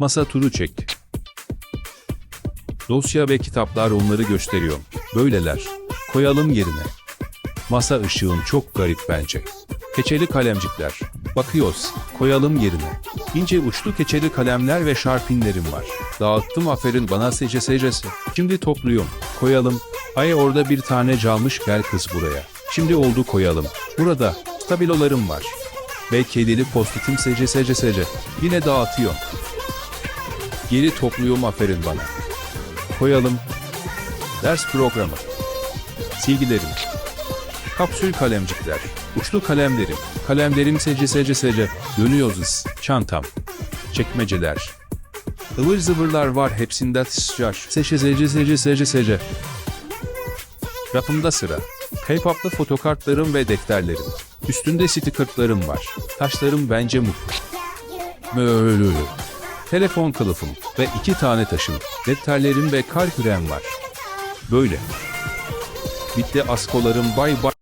Masa turu çek. Dosya ve kitaplar onları gösteriyor. Böyleler. Koyalım yerine. Masa ışığın çok garip bence. Keçeli kalemcikler. Bakıyoruz. Koyalım yerine. İnce uçlu keçeli kalemler ve şarpinlerim var. Dağıttım aferin bana sece secesi. Şimdi topluyorum. Koyalım. Ay orada bir tane calmış gel kız buraya. Şimdi oldu koyalım. Burada stabilolarım var. Ve kedili postitim sece sece sece. Yine dağıtıyorum. Geri topluyorum aferin bana. Koyalım. Ders programı. Silgilerim. Kapsül kalemcikler. Uçlu kalemlerim. Kalemlerim sece sece sece. Dönüyoruz. Çantam. Çekmeceler. Ivır zıvırlar var hepsinde sıçrar. Seçe sece sece sece sece. Rafımda sıra. K-pop'lı fotokartlarım ve defterlerim. Üstünde stikerlerim var. Taşlarım bence mutlu. Böyle. Telefon kılıfım ve iki tane taşım. Defterlerim ve kar kürem var. Böyle. Bitti askolarım bay bay.